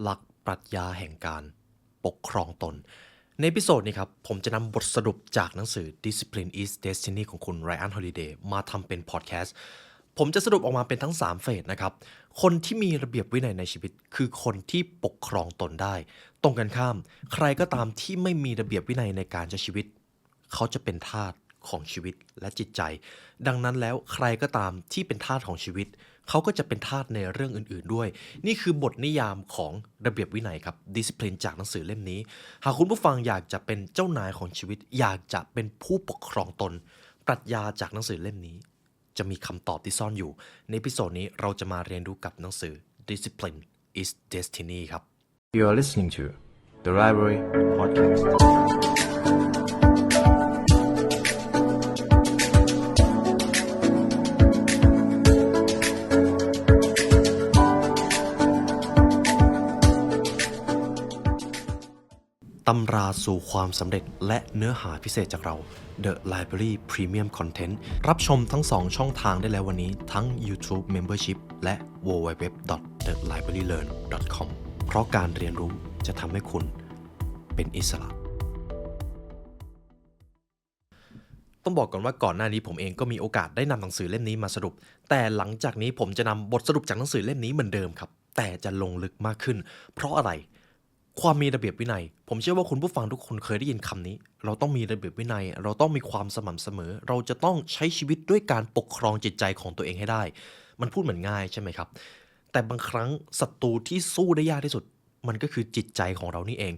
หลักปรัชญาแห่งการปกครองตน ในพิโซดนี้ครับ ผมจะนำบทสรุปจากหนังสือ Discipline is Destiny ของคุณไรอันฮอลิเดย์มาทำเป็นพอดแคสต์ผมจะสรุปออกมาเป็นทั้ง 3 เฟสนะครับ คนที่มีระเบียบวินัยในชีวิต คือคนที่ปกครองตนได้ ตรงกันข้าม ใครก็ตามที่ไม่มีระเบียบวินัยในการใช้ชีวิต เขาจะเป็นทาสของชีวิตและจิตใจ ดังนั้นแล้วใครก็ตามที่เป็นทาสของชีวิต เขาก็จะเป็นทาสในเรื่องอื่น ๆด้วย นี่คือบทนิยามของระเบียบวินัยครับ discipline จากหนังสือเล่มนี้ หากคุณผู้ฟังอยากจะเป็นเจ้านายของชีวิต อยากจะเป็นผู้ปกครองตน ปรัชญาจากหนังสือเล่มนี้ จะมีคำตอบที่ซ่อนอยู่ ในพิโซดนี้เราจะมาเรียนรู้กับหนังสือ discipline is destiny ครับ You are listening to the Library Podcast ตำราสู่ความสำเร็จและเนื้อหาพิเศษจากเรา The Library Premium Content รับชมทั้ง 2 ช่องทางได้แล้ววันนี้ทั้ง YouTube Membership และ www.thelibrarylearn.com เพราะการเรียนรู้จะทำให้คุณเป็นอิสระ ต้องบอกก่อนว่าก่อนหน้านี้ผมเองก็มีโอกาสได้นำหนังสือเล่มนี้มาสรุป แต่หลังจากนี้ผมจะนำบทสรุปจากหนังสือเล่มนี้เหมือนเดิมครับ แต่จะลงลึกมากขึ้น เพราะอะไร ความมีระเบียบวินัยผมเชื่อว่าคุณผู้ฟังทุกคนเคยได้ยินคำนี้ เราต้องมีระเบียบวินัย เราต้องมีความสม่ำเสมอ เราจะต้องใช้ชีวิตด้วยการปกครองจิตใจของตัวเองให้ได้ มันพูดเหมือนง่ายใช่ไหมครับ แต่บางครั้งศัตรูที่สู้ได้ยากที่สุด มันก็คือจิตใจของเรานี่เอง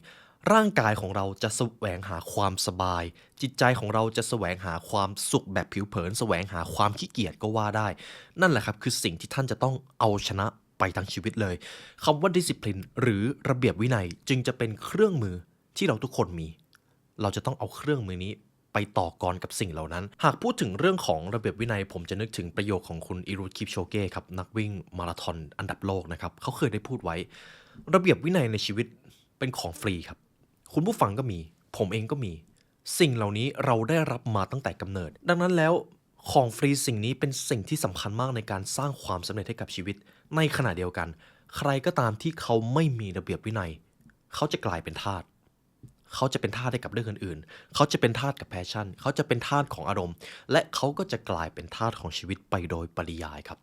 ร่างกายของเราจะแสวงหาความสบาย จิตใจของเราจะแสวงหาความสุขแบบผิวเผิน แสวงหาความขี้เกียจก็ว่าได้ นั่นแหละครับคือสิ่งที่ท่านจะต้องเอาชนะ ไปทั้งชีวิตเลยคำว่า discipline หรือระเบียบวินัยจึงจะเป็นเครื่องมือที่เราทุกคนมี เราจะต้องเอาเครื่องมือนี้ไปต่อกรกับสิ่งเหล่านั้น หากพูดถึงเรื่องของระเบียบวินัย ผมจะนึกถึงประโยคของคุณอิรุคิปโชเก้ครับนักวิ่งมาราธอนอันดับโลกนะครับเขาเคยได้พูดไว้ ระเบียบวินัยในชีวิตเป็นของฟรีครับ คุณผู้ฟังก็มี ผมเองก็มี สิ่งเหล่านี้เราได้รับมาตั้งแต่กำเนิด ดังนั้นแล้วของฟรีสิ่งนี้เป็นสิ่งที่สำคัญมากในการสร้างความสำเร็จให้กับชีวิต ในขณะเดียวกัน ใครก็ตามที่เขาไม่มีระเบียบวินัย เขาจะกลายเป็นทาส เขาจะเป็นทาสให้กับเรื่องอื่นๆ เขาจะเป็นทาสกับแพชชั่น เขาจะเป็นทาสของอารมณ์ และเขาก็จะกลายเป็นทาสของชีวิตไปโดยปริยายครับ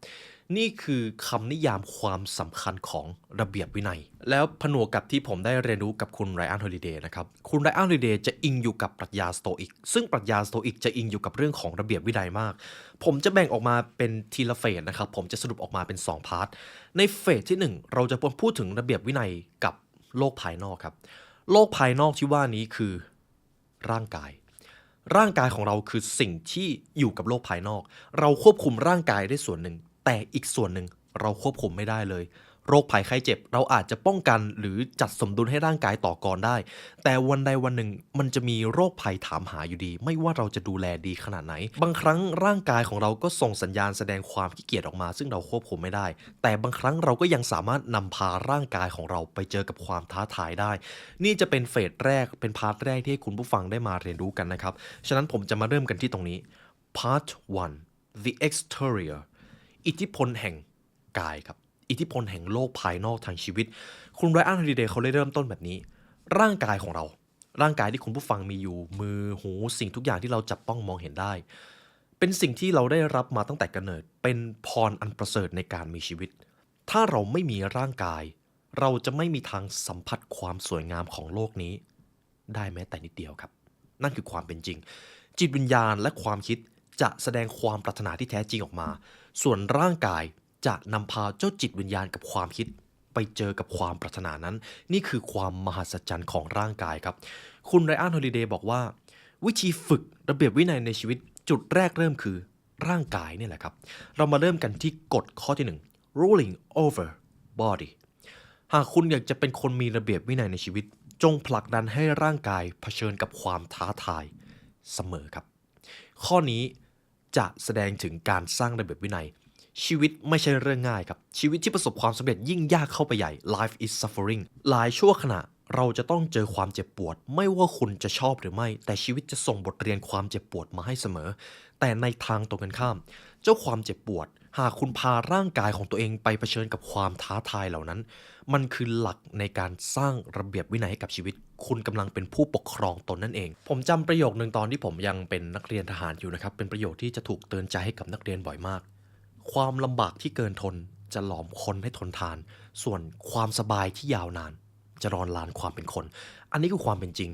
นี่คือคำนิยามความสำคัญของระเบียบวินัย แล้วผนวกกับที่ผมได้เรียนรู้กับคุณไรอันฮอลิเดย์นะครับ คุณไรอันฮอลิเดย์จะอิงอยู่กับปรัชญาสโตอิก ซึ่งปรัชญาสโตอิกจะอิงอยู่กับเรื่องของระเบียบวินัยมาก ผมจะแบ่งออกมาเป็นทีละเฟสนะครับ ผมจะสรุปออกมาเป็น 2 พาร์ท ในเฟสที่ 1 เราจะพูดถึงระเบียบวินัยกับโลกภายนอกครับ โลกภายนอกที่ว่านี้คือร่างกาย ร่างกายของเราคือสิ่งที่อยู่กับโลกภายนอก เราควบคุมร่างกายได้ส่วนหนึ่ง แต่อีกส่วนหนึ่งเราควบคุมไม่ได้เลย โรคภัยไข้เจ็บ เราอาจจะป้องกันหรือจัดสมดุลให้ร่างกายต่อกรได้ แต่วันใดวันหนึ่งมันจะมีโรคภัยถามหาอยู่ดี ไม่ว่าเราจะดูแลดีขนาดไหน บางครั้งร่างกายของเราก็ส่งสัญญาณแสดงความขี้เกียจออกมา ซึ่งเราควบคุมไม่ได้ แต่บางครั้งเราก็ยังสามารถนำพาร่างกายของเราไปเจอกับความท้าทายได้ นี่จะเป็นเฟสแรกเป็นพาร์ทแรกที่ให้คุณผู้ฟังได้มาเรียนรู้กันนะครับ ฉะนั้นผมจะมาเริ่มกันที่ตรงนี้ part 1 the exterior อิทธิพลแห่งกายครับ อิทธิพลแห่งโลกภายนอกทางชีวิต คุณไรอันฮอลิเดย์เขาได้เริ่มต้นแบบนี้ ร่างกายของเรา ร่างกายที่คุณผู้ฟังมีอยู่ มือหูสิ่งทุกอย่างที่เราจับต้องมองเห็นได้ เป็นสิ่งที่เราได้รับมาตั้งแต่กำเนิด เป็นพรอันประเสริฐในการมีชีวิต ถ้าเราไม่มีร่างกาย เราจะไม่มีทางสัมผัสความสวยงามของโลกนี้ ได้แม้แต่นิดเดียวครับ นั่นคือความเป็นจริง จิตวิญญาณและความคิดจะแสดงความปรารถนาที่แท้จริงออกมา ส่วนร่างกาย จะนำพาเจ้าจิตวิญญาณกับความคิด ไปเจอกับความปรารถนานั้น นี่คือความมหัศจรรย์ของร่างกายครับ คุณไรอันฮอลิเดย์บอกว่า วิธีฝึกระเบียบวินัยในชีวิตจุดแรกเริ่มคือร่างกายเนี่ยแหละครับ เรามาเริ่มกันที่กฎข้อที่ 1 ruling over body หากคุณอยากจะเป็นคนมีระเบียบวินัยในชีวิต จงผลักดันให้ร่างกายเผชิญกับความท้าทายเสมอครับ ข้อนี้จะแสดงถึงการสร้างระเบียบวินัย ชีวิตไม่ใช่เรื่องง่ายครับ ชีวิตที่ประสบความสำเร็จยิ่งยากเข้าไปใหญ่ life is suffering หลายชั่วขณะเราจะต้องเจอความเจ็บปวด ไม่ว่าคุณจะชอบหรือไม่ แต่ชีวิตจะส่งบทเรียนความเจ็บปวดมาให้เสมอ แต่ในทางตรงกันข้าม เจ้าความเจ็บปวด หากคุณพาร่างกายของตัวเองไปเผชิญกับความท้าทายเหล่านั้น มันคือหลักในการสร้างระเบียบวินัยให้กับชีวิต คุณกำลังเป็นผู้ปกครองตนนั่นเอง ผมจำประโยคหนึ่งตอนที่ผมยังเป็นนักเรียนทหารอยู่นะครับเป็นประโยคที่จะถูกเตือนใจให้กับนักเรียนบ่อยมาก ความลำบากที่เกินทนจะหลอมคนให้ทนทาน ส่วนความสบายที่ยาวนาน จะรอนลานความเป็นคน อันนี้คือความเป็นจริง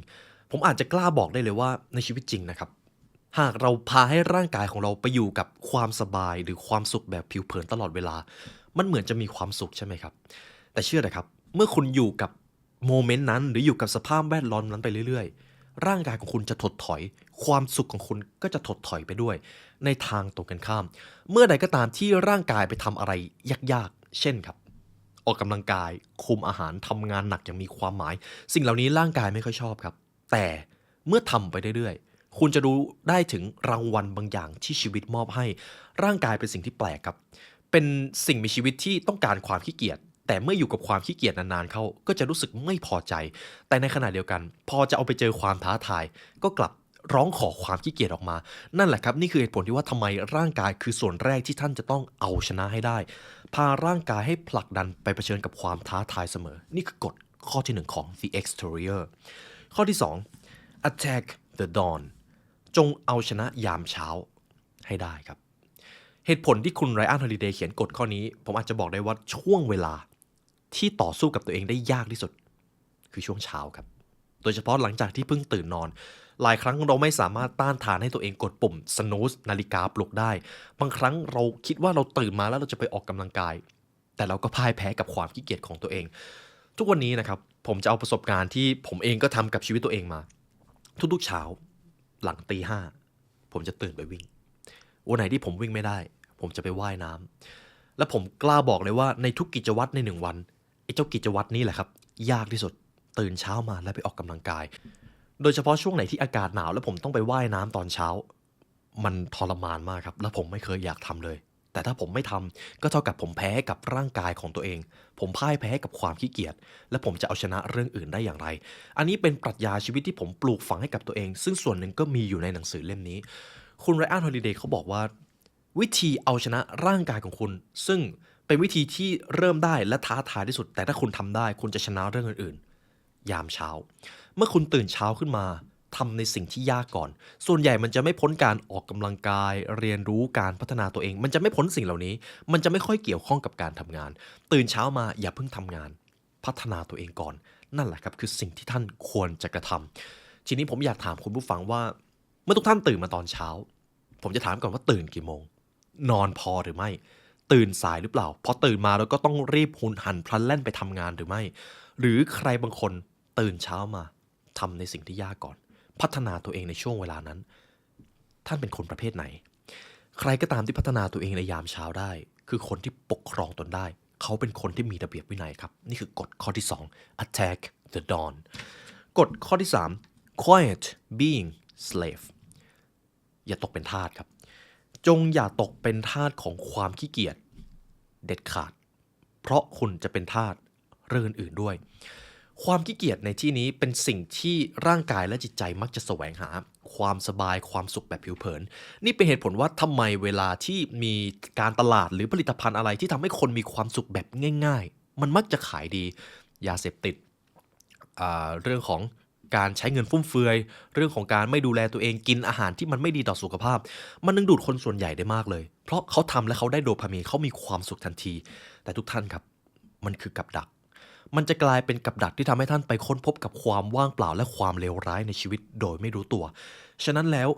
ผมอาจจะกล้าบอกได้เลยว่าในชีวิตจริงนะครับ หากเราพาให้ร่างกายของเราไปอยู่กับความสบายหรือความสุขแบบผิวเผินตลอดเวลา มันเหมือนจะมีความสุขใช่ไหมครับ แต่เชื่อนะครับ เมื่อคุณอยู่กับโมเมนต์นั้นหรืออยู่กับสภาพแวดล้อมนั้นไปเรื่อยๆ ร่างกายของคุณจะถดถอย ความสุขของคุณก็จะถดถอยไปด้วย ในทางตรงกันข้าม เมื่อใดก็ตามที่ร่างกายไปทำอะไรยากๆ เช่นครับ ออกกำลังกาย คุมอาหารทำงานหนักอย่างมีความหมาย สิ่งเหล่านี้ร่างกายไม่ค่อยชอบครับ แต่เมื่อทำไปเรื่อยๆ คุณจะรู้ได้ถึงรางวัลบางอย่างที่ชีวิตมอบให้ ร่างกายเป็นสิ่งที่แปลกครับ เป็นสิ่งมีชีวิตที่ต้องการความขี้เกียจ แต่เมื่ออยู่กับความขี้เกียจนานๆเข้าก็จะรู้สึกไม่พอใจ แต่ในขณะเดียวกัน พอจะเอาไปเจอความท้าทาย ก็กลับร้องขอความขี้เกียจออกมา นั่นแหละครับ นี่คือเหตุผลที่ว่าทำไมร่างกายคือส่วนแรกที่ท่านจะต้องเอาชนะให้ได้ พาร่างกายให้ผลักดันไปเผชิญกับความท้าทายเสมอ นี่คือกฎข้อที่หนึ่งของ The Exterior ข้อที่สอง attack the dawn จงเอาชนะยามเช้าให้ได้ครับ เหตุผลที่คุณไรอันฮอลิเดย์เขียนกฎข้อนี้ ผมอาจจะบอกได้ว่าช่วงเวลา ที่ต่อสู้กับตัวเองได้ยากที่สุด คือช่วงเช้าครับ โดยเฉพาะหลังจากที่เพิ่งตื่นนอน หลายครั้งเราไม่สามารถต้านทานให้ตัวเองกดปุ่ม snooze นาฬิกาปลุกได้ บางครั้งเราคิดว่าเราตื่นมาแล้วเราจะไปออกกำลังกาย แต่เราก็พ่ายแพ้กับความขี้เกียจของตัวเอง ทุกวันนี้นะครับผมจะเอาประสบการณ์ที่ผมเองก็ทำกับชีวิตตัวเองมา ทุกๆเช้า หลังตีห้าผมจะตื่นไปวิ่ง วันไหนที่ผมวิ่งไม่ได้ ผมจะไปว่ายน้ำและผมกล้าบอกเลยว่าในทุกกิจวัตรในหนึ่งวัน เจ้ากิจวัตรนี้แหละครับ ยากที่สุดตื่นเช้ามาแล้วไปออกกำลังกาย โดยเฉพาะช่วงไหนที่อากาศหนาวแล้วผมต้องไปว่ายน้ำตอนเช้า มันทรมานมากครับ และผมไม่เคยอยากทำเลย แต่ถ้าผมไม่ทำก็เท่ากับผมแพ้กับร่างกายของตัวเอง ผมพ่ายแพ้กับความขี้เกียจและผมจะเอาชนะเรื่องอื่นได้อย่างไร อันนี้เป็นปรัชญาชีวิตที่ผมปลูกฝังให้กับตัวเอง ซึ่งส่วนหนึ่งก็มีอยู่ในหนังสือเล่มนี้ คุณไรอันฮอลิเดย์เขาบอกว่า วิธีเอาชนะร่างกายของคุณ ซึ่ง เป็นวิธีที่เริ่มได้และท้าทายที่สุด แต่ถ้าคุณทำได้ คุณจะชนะเรื่องอื่นๆ ยามเช้า เมื่อคุณตื่นเช้าขึ้นมาทำในสิ่งที่ยากก่อน ส่วนใหญ่มันจะไม่พ้นการออกกำลังกาย เรียนรู้การพัฒนาตัวเอง มันจะไม่พ้นสิ่งเหล่านี้ มันจะไม่ค่อยเกี่ยวข้องกับการทำงาน ตื่นเช้ามาอย่าเพิ่งทำงาน พัฒนาตัวเองก่อน นั่นแหละครับคือสิ่งที่ท่านควรจะกระทำทีนี้ผมอยากถามคุณผู้ฟังว่า เมื่อทุกท่านตื่นมาตอนเช้า ผมจะถามก่อนว่าตื่นกี่โมง นอนพอหรือไม่ ตื่นสายหรือเปล่าพอตื่นมาแล้วก็ต้องรีบหุนหันพลันแล่นไปทำงานหรือไม่ หรือใครบางคนตื่นเช้ามาทำในสิ่งที่ยากก่อน พัฒนาตัวเองในช่วงเวลานั้น ท่านเป็นคนประเภทไหน ใครก็ตามที่พัฒนาตัวเองในยามเช้าได้ คือคนที่ปกครองตนได้ เขาเป็นคนที่มีระเบียบวินัยครับ นี่คือกฎข้อที่ 2 attack the dawn กฎข้อที่ 3 quiet being slave อย่าตกเป็นทาสครับ จงอย่าตกเป็นทาสของความขี้เกียจเด็ดขาด เพราะคุณจะเป็นทาสเรื่องอื่นด้วย ความขี้เกียจในที่นี้เป็นสิ่งที่ร่างกายและจิตใจมักจะแสวงหา ความสบายความสุขแบบผิวเผิน นี่เป็นเหตุผลว่าทำไมเวลาที่มีการตลาดหรือผลิตภัณฑ์อะไรที่ทำให้คนมีความสุขแบบง่าย ๆ มันมักจะขายดี ยาเสพติดเรื่องของ การใช้เงินฟุ่มเฟือย เรื่องของการไม่ดูแลตัวเองกินอาหารที่มันไม่ดีต่อสุขภาพ มันดึงดูดคนส่วนใหญ่ได้มากเลย เพราะเขาทำและเขาได้โดพามีนเขามีความสุขทันที แต่ทุกท่านครับ มันคือกับดัก มันจะกลายเป็นกับดักที่ทำให้ท่านไปค้นพบกับความว่างเปล่าและความเลวร้ายในชีวิตโดยไม่รู้ตัว ฉะนั้นแล้ว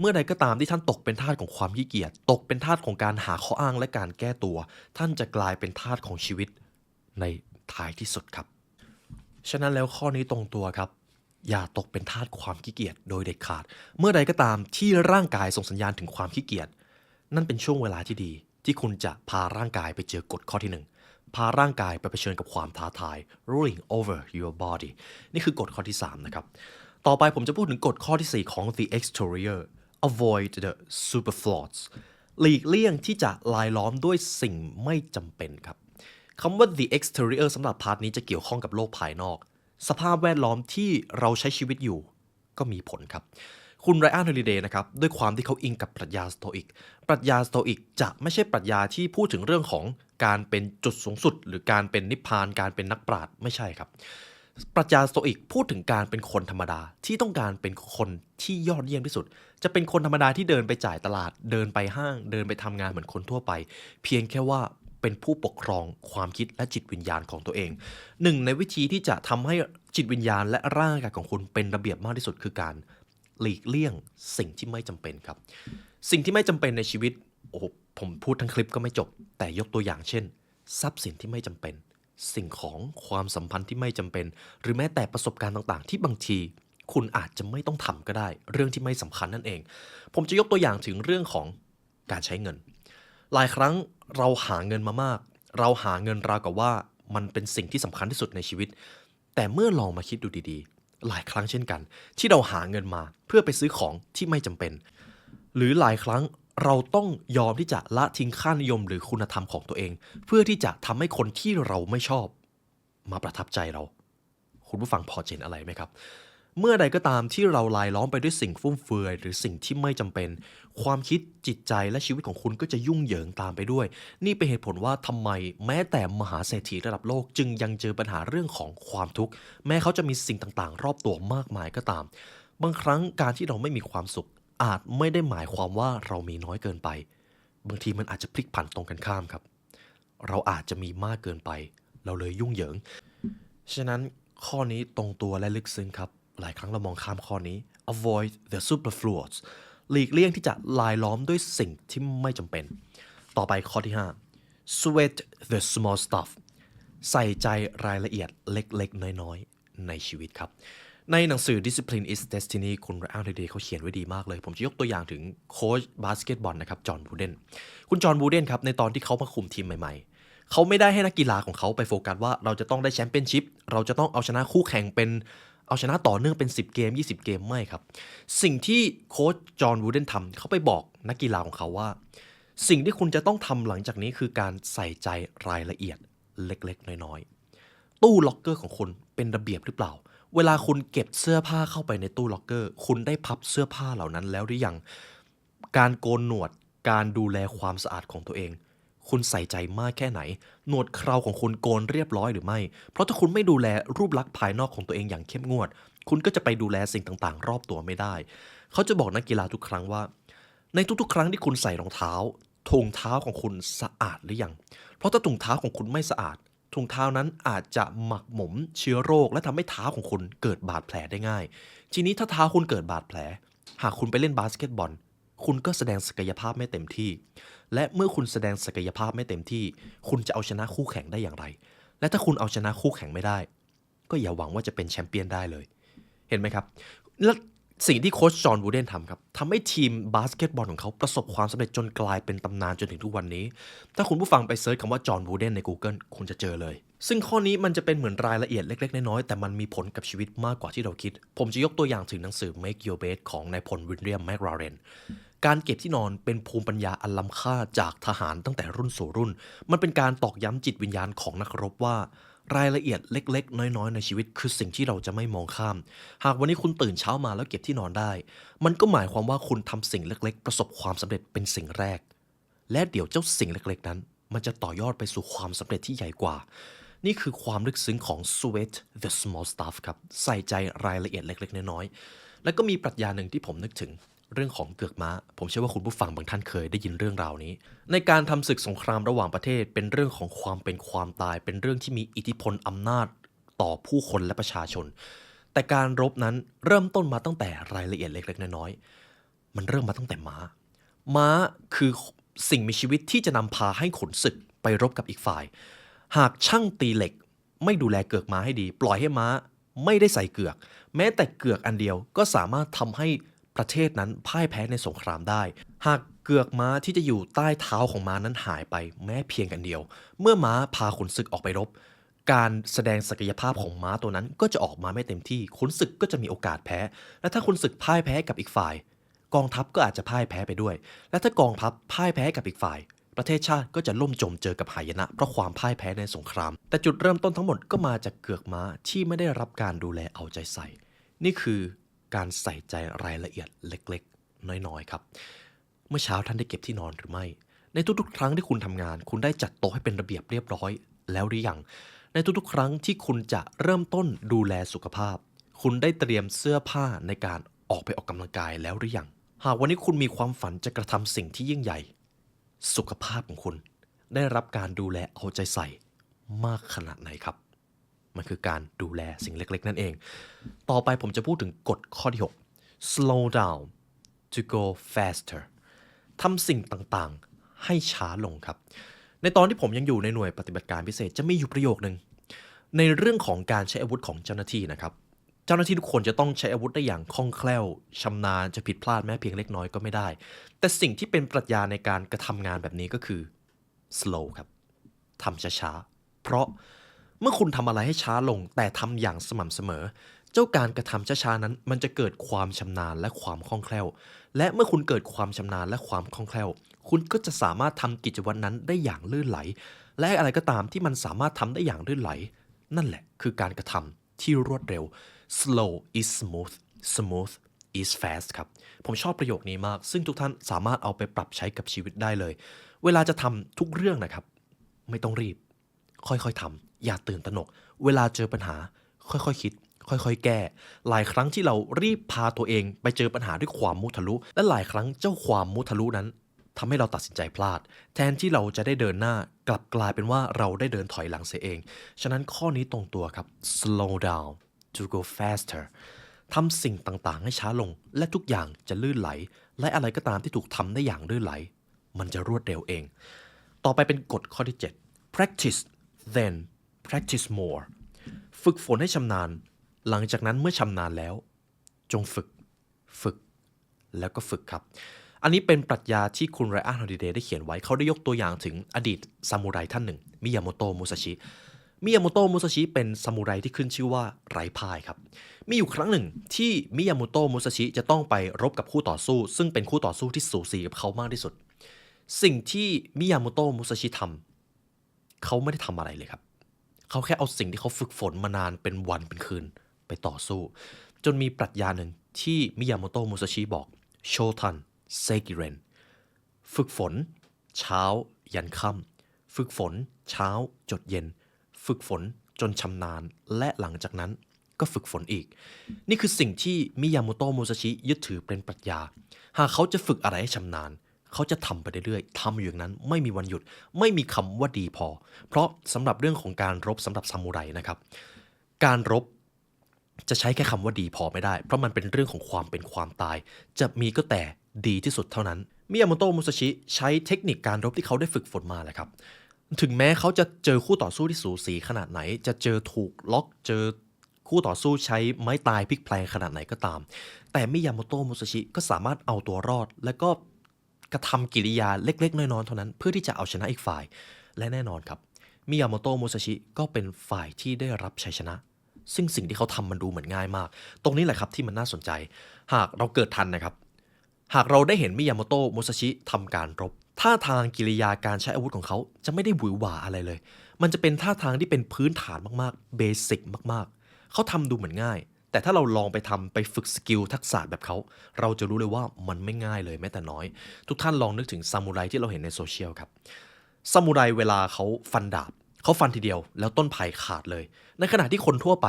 เมื่อใดก็ตามที่ท่านตกเป็นทาสของความขี้เกียจตกเป็นทาสของการหาข้ออ้างและการแก้ตัว ท่านจะกลายเป็นทาสของชีวิตในท้ายที่สุดครับ ฉะนั้นแล้วข้อนี้ตรงตัวครับ อย่าตกเป็นทาสความขี้เกียจโดยเด็ดขาด เมื่อใดก็ตามที่ร่างกายส่งสัญญาณถึงความขี้เกียจนั่นเป็นช่วงเวลาที่ดี ที่คุณจะพาร่างกายไปเจอกฎข้อที่หนึ่งพาร่างกายไปเผชิญกับความท้าทาย ruling over your body นี่คือกฎข้อที่ 3 นะครับ ต่อไปผมจะพูดถึงกฎข้อที่ 4 ของ the exterior avoid the superfluous หลีกเลี่ยงที่จะลายล้อมด้วยสิ่งไม่จำเป็นครับคำว่า the exterior สำหรับพาร์ทนี้จะเกี่ยวข้องกับโลกภายนอก สภาพแวดล้อมที่เราใช้ชีวิตอยู่ก็มีผลครับ คุณไรอันเฮลิเดย์นะครับ ด้วยความที่เขาอิงกับปรัชญาสโตอิก ปรัชญาสโตอิกจะไม่ใช่ปรัชญาที่พูดถึงเรื่องของการเป็นจุดสูงสุด หรือการเป็นนิพพาน การเป็นนักปราชญ์ไม่ใช่ครับ ปรัชญาสโตอิกพูดถึงการเป็นคนธรรมดาที่ต้องการเป็นคนที่ยอดเยี่ยมที่สุด จะเป็นคนธรรมดาที่เดินไปจ่ายตลาด เดินไปห้าง เดินไปทำงานเหมือนคนทั่วไป เพียงแค่ว่า เป็นผู้ปกครองความคิดและจิตวิญญาณของตัวเอง หนึ่งในวิธีที่จะทำให้จิตวิญญาณและร่างกายของคุณเป็นระเบียบมากที่สุดคือการหลีกเลี่ยงสิ่งที่ไม่จำเป็นครับ สิ่งที่ไม่จำเป็นในชีวิตโอ้โหผมพูดทั้งคลิปก็ไม่จบ แต่ยกตัวอย่างเช่น ทรัพย์สินที่ไม่จำเป็น สิ่งของความสัมพันธ์ที่ไม่จำเป็น หรือแม้แต่ประสบการณ์ต่าง ๆ ที่บางทีคุณอาจจะไม่ต้องทำก็ได้ เรื่องที่ไม่สำคัญนั่นเอง ผมจะยกตัวอย่างถึงเรื่องของการใช้เงิน หลายครั้งเราหาเงินมามาก เราหาเงินราวกับว่ามันเป็นสิ่งที่สำคัญที่สุดในชีวิต แต่เมื่อลองมาคิดดูดีๆ หลายครั้งเช่นกัน ที่เราหาเงินมาเพื่อไปซื้อของที่ไม่จำเป็น หรือหลายครั้งเราต้องยอมที่จะละทิ้งค่านิยมหรือคุณธรรมของตัวเอง เพื่อที่จะทำให้คนที่เราไม่ชอบ มาประทับใจเรา คุณผู้ฟังพอจะเห็นอะไรไหมครับ เมื่อใดก็ตามที่เราลายล้อมไปด้วยสิ่งฟุ่มเฟือย หรือสิ่งที่ไม่จำเป็น ความคิดจิตใจและชีวิตของคุณก็จะยุ่งเหยิงตามไปด้วย นี่เป็นเหตุผลว่าทำไมแม้แต่มหาเศรษฐีระดับโลก จึงยังเจอปัญหาเรื่องของความทุกข์ แม้เขาจะมีสิ่งต่างๆ รอบตัวมากมายก็ตาม บางครั้งการที่เราไม่มีความสุข อาจไม่ได้หมายความว่าเรามีน้อยเกินไป บางทีมันอาจจะพลิกผันตรงกันข้ามครับ เราอาจจะมีมากเกินไป เราเลยยุ่งเหยิง ฉะนั้นข้อนี้ตรงตัวและลึกซึ้งครับ หลายครั้งเรามองข้ามข้อนี้ avoid the superfluous หลีกเลี่ยงที่จะลายล้อมด้วยสิ่งที่ไม่จำเป็น ต่อไปข้อที่ 5 sweat the small stuff ใส่ใจรายละเอียดเล็กๆ น้อยๆ ในชีวิตครับ ในหนังสือ Discipline is Destiny คุณไรอัลเดย์เขาเขียนไว้ดีมากเลย ผมจะยกตัวอย่างถึงโค้ชบาสเกตบอลนะครับ จอห์นบูเดน คุณจอห์นบูเดนครับ ในตอนที่เขามาคุมทีมใหม่ๆ เขาไม่ได้ให้นักกีฬาของเขาไปโฟกัสว่าเราจะต้องได้แชมเปี้ยนชิพ เราจะต้องเอาชนะคู่แข่งเป็น เอาชนะต่อเนื่องเป็น 10 เกม 20 เกมไม่ครับ สิ่งที่โค้ชจอห์นวูเดนทำเขาไปบอกนักกีฬาของเขาว่า สิ่งที่คุณจะต้องทำหลังจากนี้คือการใส่ใจรายละเอียดเล็กๆ น้อยๆ ตู้ล็อกเกอร์ของคุณเป็นระเบียบหรือเปล่า เวลาคุณเก็บเสื้อผ้าเข้าไปในตู้ล็อกเกอร์ คุณได้พับเสื้อผ้าเหล่านั้นแล้วหรือยัง การโกนหนวด การดูแลความสะอาดของตัวเอง คุณใส่ใจมากแค่ไหน หนวดเคราของคุณโกนเรียบร้อยหรือไม่ เพราะถ้าคุณไม่ดูแลรูปลักษณ์ภายนอกของตัวเองอย่างเข้มงวด คุณก็จะไปดูแลสิ่งต่างๆ รอบตัวไม่ได้ เขาจะบอกนักกีฬาทุกครั้งว่า ในทุกๆ ครั้งที่คุณใส่รองเท้าถุงเท้าของคุณสะอาดหรือยัง เพราะถ้าถุงเท้าของคุณไม่สะอาดถุงเท้านั้นอาจจะหมักหมมเชื้อโรค และทำให้เท้าของคุณเกิดบาดแผลได้ง่าย ทีนี้ถ้าเท้าคุณเกิดบาดแผล หากคุณไปเล่นบาสเกตบอล คุณก็แสดงศักยภาพไม่เต็มที่ และเมื่อคุณแสดงศักยภาพไม่เต็มที่ คุณจะเอาชนะคู่แข่งได้อย่างไร และถ้าคุณเอาชนะคู่แข่งไม่ได้ ก็อย่าหวังว่าจะเป็นแชมเปี้ยนได้เลย เห็นไหมครับ และสิ่งที่โค้ชจอห์นวูเดนทำครับทำให้ทีมบาสเกตบอลของเขาประสบความสำเร็จจนกลายเป็นตำนานจนถึงทุกวันนี้ ถ้าคุณผู้ฟังไปเซิร์ชคำว่าจอห์นวูเดนใน Google คุณจะเจอเลย ซึ่งข้อนี้มันจะเป็นเหมือนรายละเอียดเล็ก ๆ น้อยๆ แต่มันมีผลกับชีวิตมากกว่าที่เราคิด ผมจะยกตัวอย่างถึงหนังสือ Make Your Bed ของนายพลวิลเลียมแมคราเรน การเก็บที่นอนเป็นภูมิปัญญาอันล้ำค่าจากทหารตั้งแต่รุ่นสู่รุ่น มันเป็นการตอกย้ำจิตวิญญาณของนักรบว่า รายละเอียดเล็ก ๆ น้อยๆ ในชีวิตคือสิ่งที่เราจะไม่มองข้าม หากวันนี้คุณตื่นเช้ามาแล้วเก็บที่นอนได้ มันก็หมายความว่าคุณทำสิ่งเล็ก ๆ ประสบความสำเร็จเป็นสิ่งแรก และเดี๋ยวเจ้าสิ่งเล็กๆ นั้น มันจะต่อยอดไปสู่ความสำเร็จที่ใหญ่กว่า นี่คือความลึกซึ้งของ sweat the small stuff ครับใส่ใจรายละเอียดเล็ก ๆ น้อยๆแล้วก็มีปรัชญาหนึ่งที่ผมนึกถึง เรื่องของเกือกม้า ผมเชื่อว่าคุณผู้ฟังบางท่านเคยได้ยินเรื่องราวนี้ ในการทำศึกสงครามระหว่างประเทศ เป็นเรื่องของความเป็นความตาย เป็นเรื่องที่มีอิทธิพลอำนาจต่อผู้คนและประชาชน แต่การรบนั้นเริ่มต้นมาตั้งแต่รายละเอียดเล็กๆน้อยๆมันเริ่มมาตั้งแต่ม้า ม้าคือสิ่งมีชีวิตที่จะนำพาให้ขนศึกไปรบกับอีกฝ่าย หากช่างตีเหล็ก ไม่ดูแลเกือกม้าให้ดี ปล่อยให้ม้าไม่ได้ใส่เกือก แม้แต่เกือกอันเดียวก็สามารถทำให้ ประเทศนั้นพ่ายแพ้ในสงครามได้ หากเกือกม้าที่จะอยู่ใต้เท้าของม้านั้นหายไปแม้เพียงอันเดียว เมื่อม้าพาขุนศึกออกไปรบ การแสดงศักยภาพของม้าตัวนั้นก็จะออกมาไม่เต็มที่ขุนศึกก็จะมีโอกาสแพ้ และถ้าขุนศึกพ่ายแพ้กับอีกฝ่าย กองทัพก็อาจจะพ่ายแพ้ไปด้วย และถ้ากองทัพพ่ายแพ้กับอีกฝ่ายประเทศชาติก็จะล่มจมเจอกับหายนะ เพราะความพ่ายแพ้ในสงคราม แต่จุดเริ่มต้นทั้งหมดก็มาจากเกือกม้าที่ไม่ได้รับการดูแลเอาใจใส่ นี่คือ การใส่ใจรายละเอียดเล็กๆ น้อยๆ ครับ เมื่อเช้าท่านได้เก็บที่นอนหรือไม่ ในทุกๆ ครั้งที่คุณทำงาน คุณได้จัดโต๊ะให้เป็นระเบียบเรียบร้อย แล้วหรือยัง ในทุกๆ ครั้งที่คุณจะเริ่มต้นดูแลสุขภาพ คุณได้เตรียมเสื้อผ้าในการออกไปออกกำลังกายแล้วหรือยัง หากวันนี้คุณมีความฝันจะกระทำสิ่งที่ยิ่งใหญ่ สุขภาพของคุณ ได้รับการดูแลเอาใจใส่มากขนาดไหนครับ มันคือการดูแลสิ่งเล็กๆ นั่นเอง ต่อไปผมจะพูดถึงกฎข้อที่ 6 slow down to go faster ทำสิ่งต่างๆ ให้ช้าลงครับ ในตอนที่ผมยังอยู่ในหน่วยปฏิบัติการพิเศษจะมีอยู่ประโยคนึงในเรื่องของการใช้อาวุธของเจ้าหน้าที่นะครับเจ้าหน้าที่ทุกคนจะต้องใช้อาวุธได้อย่างคล่องแคล่วชำนาญจะผิดพลาดแม้เพียงเล็กน้อยก็ไม่ได้ แต่สิ่งที่เป็นปรัชญาในการกระทำงานแบบนี้ก็คือ slow ครับทำช้าๆ เพราะ เมื่อคุณทำอะไรให้ช้าลง แต่ทำอย่างสม่ำเสมอ เจ้าการกระทำช้าๆนั้น มันจะเกิดความชำนาญและความคล่องแคล่ว และเมื่อคุณเกิดความชำนาญและความคล่องแคล่ว คุณก็จะสามารถทำกิจวัตรนั้นได้อย่างลื่นไหล และอะไรก็ตามที่มันสามารถทำได้อย่างลื่นไหล นั่นแหละคือการกระทำที่รวดเร็ว slow is smooth smooth is fast ครับ ผมชอบประโยคนี้มาก ซึ่งทุกท่านสามารถเอาไปปรับใช้กับชีวิตได้เลย เวลาจะทำทุกเรื่องนะครับ ไม่ต้องรีบ ค่อยๆทำ อย่าตื่นตระหนก เวลาเจอปัญหา ค่อยๆคิด ค่อยๆ แก้ หลายครั้งที่เรารีบพาตัวเองไปเจอปัญหาด้วยความมุทะลุ และหลายครั้งเจ้าความมุทะลุนั้นทำให้เราตัดสินใจพลาด แทนที่เราจะได้เดินหน้ากลับกลายเป็นว่าเราได้เดินถอยหลังเสียเอง ฉะนั้นข้อนี้ตรงตัวครับ slow down to go faster ทำสิ่งต่างๆ ให้ช้าลง และทุกอย่างจะลื่นไหล และอะไรก็ตามที่ถูกทำได้อย่างลื่นไหล มันจะรวดเร็วเอง ต่อไปเป็นกฎข้อที่ 7 practice then practice more ฝึกฝนให้ชำนาญ หลังจากนั้นเมื่อชำนาญแล้ว จงฝึก ฝึก แล้วก็ฝึกครับ อันนี้เป็นปรัชญาที่คุณไรอันฮอลิเดย์ได้เขียนไว้ เขาได้ยกตัวอย่างถึงอดีตซามูไรท่านหนึ่ง มิยาโมโตะมุซาชิ มิยาโมโตะมุซาชิเป็นซามูไรที่ขึ้นชื่อว่าไร้พ่ายครับ มีอยู่ครั้งหนึ่งที่มิยาโมโตะมุซาชิจะต้องไปรบกับคู่ต่อสู้ ซึ่งเป็นคู่ต่อสู้ที่สูสีกับเขามากที่สุด สิ่งที่มิยาโมโตะมุซาชิทำเขาไม่ได้ทำอะไรเลยครับ เขาแค่เอาสิ่งที่เขาฝึกฝนมานานเป็นวันเป็นคืนไปต่อสู้ จนมีปรัชญาหนึ่งที่มิยาโมโตะมุซาชิบอกโชทันเซกิเรนฝึกฝน เช้า ยันค่ำฝึกฝน เช้า จดเย็น ฝึกฝนจนชำนาญและหลังจากนั้นก็ฝึกฝนอีก นี่คือสิ่งที่มิยาโมโตะมุซาชิยึดถือเป็นปรัชญา หากเขาจะฝึกอะไรให้ชำนาญ เขาจะทำไปเรื่อยๆทำอยู่อย่างนั้น ไม่มีวันหยุด ไม่มีคำว่าดีพอ เพราะสำหรับเรื่องของการรบสำหรับซามูไรนะครับ การรบจะใช้แค่คำว่าดีพอไม่ได้ เพราะมันเป็นเรื่องของความเป็นความตาย จะมีก็แต่ดีที่สุดเท่านั้นมิยาโมโตะมุซาชิใช้เทคนิคการรบที่เขาได้ฝึกฝนมาแหละครับ ถึงแม้เขาจะเจอคู่ต่อสู้ที่สูสีขนาดไหน จะเจอถูกล็อกเจอคู่ต่อสู้ใช้ไม้ตายพลิกแพลงขนาดไหนก็ตาม แต่มิยาโมโตะมุซาชิก็สามารถเอาตัวรอด และก็ กระทำกิริยาเล็ก ๆ น้อยๆเท่านั้น เพื่อที่จะเอาชนะอีกฝ่าย และแน่นอนครับมิยาโมโตะมุซาชิก็เป็นฝ่ายที่ได้รับชัยชนะ ซึ่งสิ่งที่เขาทำมันดูเหมือนง่ายมาก ตรงนี้แหละครับที่มันน่าสนใจ หากเราเกิดทันนะครับ หากเราได้เห็นมิยาโมโตะมุซาชิทำการรบท่าทางกิริยาการใช้อาวุธของเขาจะไม่ได้หวือหวาอะไรเลย มันจะเป็นท่าทางที่เป็นพื้นฐานมากๆ เบสิกมากๆ เขาทำดูเหมือนง่าย แต่ถ้าเราลองไปทำไปฝึกสกิลทักษะแบบเขา เราจะรู้เลยว่ามันไม่ง่ายเลยแม้แต่น้อย ทุกท่านลองนึกถึงซามูไรที่เราเห็นในโซเชียลครับซามูไรเวลาเขาฟันดาบเขาฟันทีเดียว แล้วต้นไผ่ขาดเลย ในขณะที่คนทั่วไป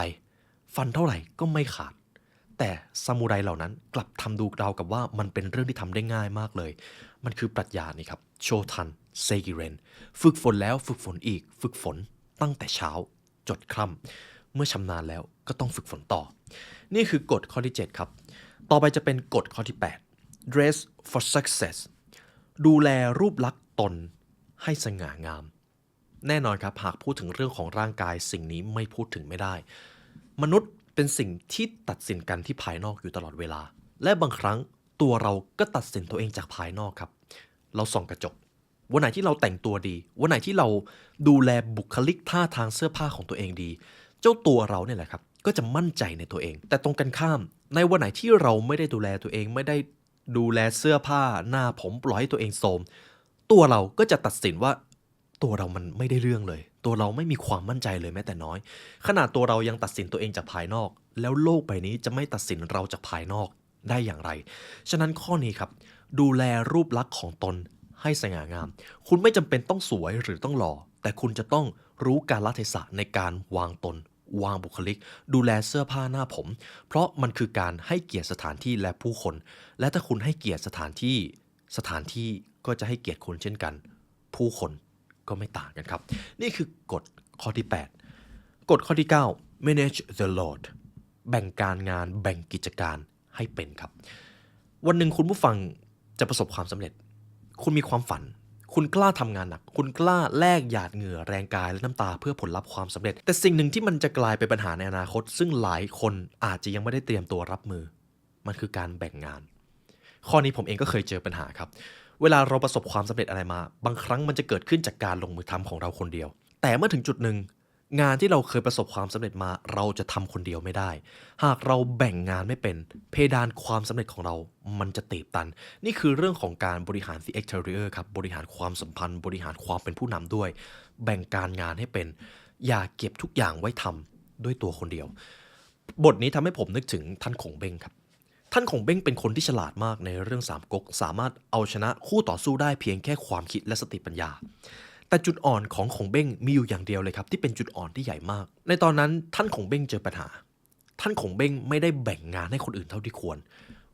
ฟันเท่าไหร่ก็ไม่ขาด แต่ซามูไรเหล่านั้นกลับทำดูเรากับว่ามันเป็นเรื่องที่ทำได้ง่ายมากเลย มันคือปรัชญานี่ครับโชทันเซกิเรน ฝึกฝนแล้วฝึกฝนอีก ฝึกฝนตั้งแต่เช้าจดค่ำ เมื่อชำนาญแล้วก็ต้องฝึกฝนต่อ นี่คือกฎข้อที่ 7 ครับ ต่อไปจะเป็นกฎข้อที่ 8 dress for success ดูแลรูปลักษณ์ตนให้สง่างาม แน่นอนครับ หากพูดถึงเรื่องของร่างกายสิ่งนี้ไม่พูดถึงไม่ได้ มนุษย์เป็นสิ่งที่ตัดสินกันที่ภายนอกอยู่ตลอดเวลา และบางครั้งตัวเราก็ตัดสินตัวเองจากภายนอกครับ เราส่องกระจก วันไหนที่เราแต่งตัวดี วันไหนที่เราดูแลบุคลิกท่าทางเสื้อผ้าของตัวเองดี เจ้าตัวเราเนี่ยแหละครับ ก็จะมั่นใจในตัวเอง แต่ตรงกันข้าม ในวันไหนที่เราไม่ได้ดูแลตัวเองไม่ได้ดูแลเสื้อผ้าหน้าผมปล่อยให้ตัวเองโทรมตัวเราก็จะตัดสินว่าตัวเรามันไม่ได้เรื่องเลย ตัวเราไม่มีความมั่นใจเลยแม้แต่น้อย ขนาดตัวเรายังตัดสินตัวเองจากภายนอก แล้วโลกใบนี้จะไม่ตัดสินเราจากภายนอกได้อย่างไร ฉะนั้นข้อนี้ครับ ดูแลรูปลักษณ์ของตนให้สง่างาม คุณไม่จำเป็นต้องสวยหรือต้องหล่อ แต่คุณจะต้องรู้การละเทศะในการวางตน วางบุคลิก ดูแลเสื้อผ้าหน้าผม เพราะมันคือการให้เกียรติสถานที่และผู้คน และถ้าคุณให้เกียรติสถานที่ สถานที่ก็จะให้เกียรติคุณเช่นกัน ผู้คนก็ไม่ต่างกันครับ นี่คือกฎข้อที่ 8 กฎข้อที่ 9 manage the load แบ่งการงานแบ่งกิจการให้เป็นครับ วันหนึ่งคุณผู้ฟังจะประสบความสำเร็จ คุณมีความฝัน คุณกล้าทำงานหนัก คุณกล้าแลกหยาดเหงื่อแรงกายและน้ำตาเพื่อผลลัพธ์ความสำเร็จ แต่สิ่งหนึ่งที่มันจะกลายเป็นปัญหาในอนาคต ซึ่งหลายคนอาจจะยังไม่ได้เตรียมตัวรับมือ มันคือการแบ่งงาน ข้อนี้ผมเองก็เคยเจอปัญหาครับ เวลาเราประสบความสำเร็จอะไรมา บางครั้งมันจะเกิดขึ้นจากการลงมือทำของเราคนเดียว แต่เมื่อถึงจุดหนึ่ง งานที่เราเคยประสบความสำเร็จมา เราจะทำคนเดียวไม่ได้ หากเราแบ่งงานไม่เป็น เพดานความสำเร็จของเรา มันจะตีบตัน นี่คือเรื่องของการบริหาร the exterior ครับ บริหารความสัมพันธ์ บริหารความเป็นผู้นำด้วย แบ่งการงานให้เป็น อย่าเก็บทุกอย่างไว้ทำด้วยตัวคนเดียว บทนี้ทำให้ผมนึกถึงท่านคงเบ้งครับ ท่านคงเบ้งเป็นคนที่ฉลาดมากในเรื่องสามก๊ก สามารถเอาชนะคู่ต่อสู้ได้เพียงแค่ความคิดและสติปัญญา แต่จุดอ่อนของคงเบ้งมีอยู่อย่างเดียวเลยครับ ที่เป็นจุดอ่อนที่ใหญ่มาก ในตอนนั้นท่านคงเบ้งเจอปัญหา ท่านคงเบ้งไม่ได้แบ่งงานให้คนอื่นเท่าที่ควร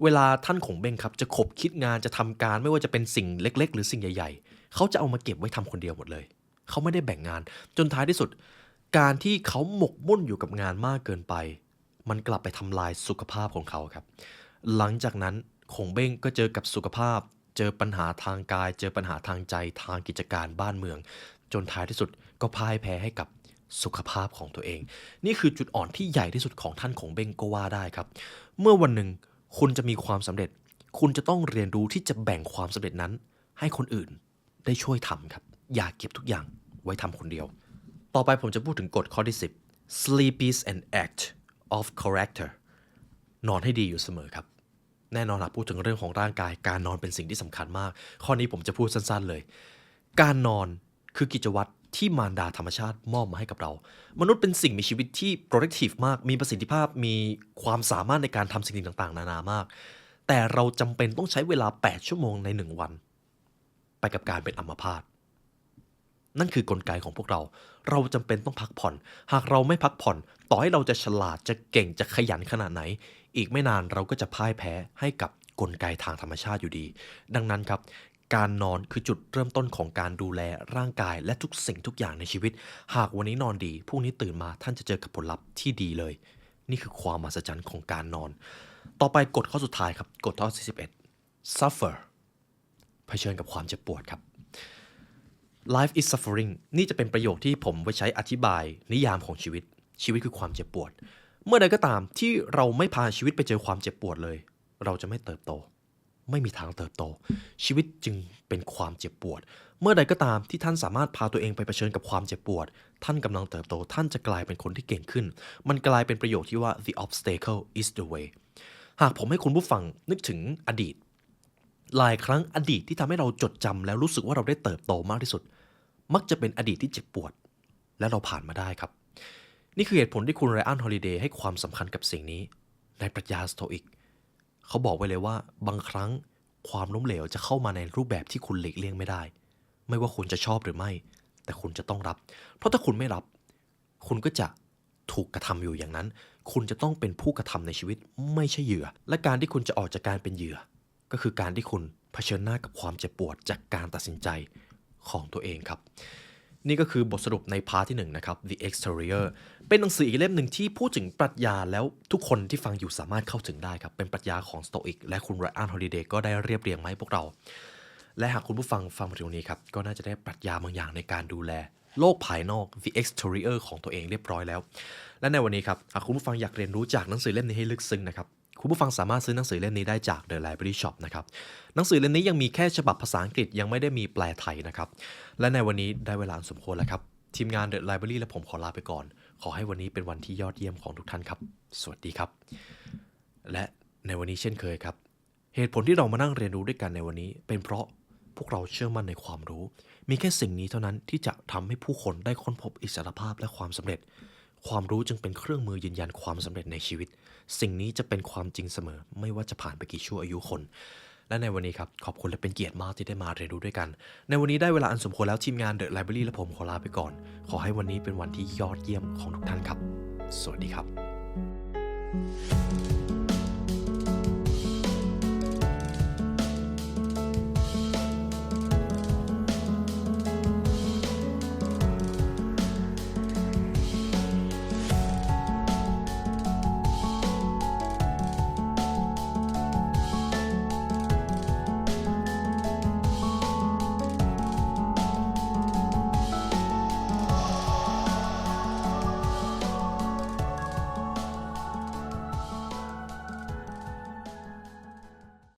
เวลาท่านคงเบ้งครับจะขบคิดงานจะทำการไม่ว่าจะเป็นสิ่งเล็ก ๆ หรือสิ่งใหญ่ๆ เขาจะเอามาเก็บไว้ทำคนเดียวหมดเลย เขาไม่ได้แบ่งงาน จนท้ายที่สุด การที่เขาหมกมุ่นอยู่กับงานมากเกินไป มันกลับไปทำลายสุขภาพของเขาครับ หลังจากนั้นคงเบ้งก็เจอกับสุขภาพ เจอปัญหาทางกาย เจอปัญหาทางใจทางกิจการบ้านเมือง จนท้ายที่สุดก็พ่ายแพ้ให้กับสุขภาพของตัวเอง นี่คือจุดอ่อนที่ใหญ่ที่สุดของท่านคงเบ้งก็ว่าได้ครับ เมื่อวันหนึ่งคุณจะมีความสำเร็จ คุณจะต้องเรียนรู้ที่จะแบ่งความสำเร็จนั้น ให้คนอื่นได้ช่วยทำครับ อย่าเก็บทุกอย่างไว้ทำคนเดียว ต่อไปผมจะพูดถึงกฎข้อที่ 10 sleep is an act of character นอนให้ดีอยู่เสมอครับ แน่นอนหากพูดถึงเรื่องของร่างกาย การนอนเป็นสิ่งที่สำคัญมาก ข้อนี้ผมจะพูดสั้นๆเลย การนอนคือกิจวัตรที่มารดาธรรมชาติมอบมาให้กับเรา มนุษย์เป็นสิ่งมีชีวิตที่ productive มาก มีประสิทธิภาพ มีความสามารถในการทำสิ่งต่างๆ นานามาก แต่เราจำเป็นต้องใช้เวลา 8 ชั่วโมงใน 1 วัน ไปกับการเป็นอัมพาต นั่นคือกลไกของพวกเรา เราจำเป็นต้องพักผ่อน หากเราไม่พักผ่อน ต่อให้เราจะฉลาด จะเก่ง จะขยันขนาดไหน อีกไม่นานเราก็จะพ่ายแพ้ให้กับกลไกทางธรรมชาติอยู่ดี ดังนั้นครับ การนอนคือจุดเริ่มต้นของการดูแลร่างกายและทุกสิ่งทุกอย่างในชีวิต หากวันนี้นอนดีพรุ่งนี้ตื่นมาท่านจะเจอกับผลลัพธ์ที่ดีเลย นี่คือความมหัศจรรย์ของการนอน ต่อไปกฎข้อสุดท้ายครับกฎข้อที่11 suffer เผชิญกับความเจ็บปวดครับ life is suffering นี่จะเป็นประโยคที่ผมไว้ใช้อธิบายนิยามของชีวิต ชีวิตคือความเจ็บปวด เมื่อใดก็ตามที่เราไม่พาชีวิตไปเจอความเจ็บปวดเลย เราจะไม่เติบโต ไม่มีทางเติบโต ชีวิตจึงเป็นความเจ็บปวด เมื่อใดก็ตามที่ท่านสามารถพาตัวเองไปเผชิญกับความเจ็บปวด ท่านกำลังเติบโต ท่านจะกลายเป็นคนที่เก่งขึ้น มันกลายเป็นประโยคที่ว่า the obstacle is the way หากผมให้คุณผู้ฟังนึกถึงอดีต หลายครั้งอดีตที่ทำให้เราจดจำแล้วรู้สึกว่าเราได้เติบโตมากที่สุด มักจะเป็นอดีตที่เจ็บปวด และเราผ่านมาได้ครับ นี่คือเหตุผลที่คุณไรอันฮอลิเดย์ให้ความสำคัญกับสิ่งนี้ ในปรัชญาสโตอิก เขาบอกไว้เลยว่าบางครั้งความล้มเหลวจะเข้ามาในรูปแบบที่คุณหลีกเลี่ยงไม่ได้ ไม่ว่าคุณจะชอบหรือไม่ แต่คุณจะต้องรับ เพราะถ้าคุณไม่รับ คุณก็จะถูกกระทำอยู่อย่างนั้น คุณจะต้องเป็นผู้กระทำในชีวิตไม่ใช่เหยื่อ และการที่คุณจะออกจากการเป็นเหยื่อ ก็คือการที่คุณเผชิญหน้ากับความเจ็บปวดจากการตัดสินใจของตัวเองครับ นี่ก็คือบทสรุปในพาร์ทที่1นะครับ The Exterior เป็นหนังสืออีกเล่มหนึ่งที่พูดถึงปรัชญาแล้วทุกคนที่ฟังอยู่สามารถเข้าถึงได้ครับ เป็นปรัชญาของสโตอิกและคุณไรอันฮอลิเดย์ก็ได้เรียบเรียงมาให้พวกเรา และหากคุณผู้ฟังฟังมาถึงตรงนี้ครับ ก็น่าจะได้ปรัชญาบางอย่างในการดูแล โลกภายนอก the exterior ของตัวเองเรียบร้อยแล้ว และในวันนี้ครับหากคุณผู้ฟังอยากเรียนรู้จากหนังสือเล่มนี้ให้ลึกซึ้งนะครับคุณผู้ฟังสามารถซื้อหนังสือเล่มนี้ได้จาก The Library Shop นะครับ หนังสือเล่มนี้ยังมีแค่ฉบับภาษาอังกฤษยังไม่ได้มีแปลไทยนะครับ และในวันนี้ได้เวลาสมควรแล้วครับ ทีมงาน The Library และผมขอลาไปก่อน ขอให้วันนี้เป็นวันที่ยอดเยี่ยมของทุกท่านครับ สวัสดีครับ และในวันนี้เช่นเคยครับ เหตุผลที่เรามานั่งเรียนรู้ด้วยกันในวันนี้ เป็นเพราะพวกเราเชื่อมั่นในความรู้ มีแค่สิ่งนี้เท่านั้นที่จะทำให้ผู้คนได้ค้นพบอิสรภาพและความสำเร็จ ความรู้จึงเป็นเครื่องมือยืนยันความสำเร็จในชีวิต สิ่งนี้จะเป็นความจริงเสมอ ไม่ว่าจะผ่านไปกี่ชั่วอายุคน และในวันนี้ครับ ขอบคุณและเป็นเกียรติมากที่ได้มาเรียนรู้ด้วยกัน ในวันนี้ได้เวลาอันสมควรแล้วทีมงานเดอะไลบรารีและผมขอลาไปก่อน ขอให้วันนี้เป็นวันที่ยอดเยี่ยมของทุกท่านครับ สวัสดีครับ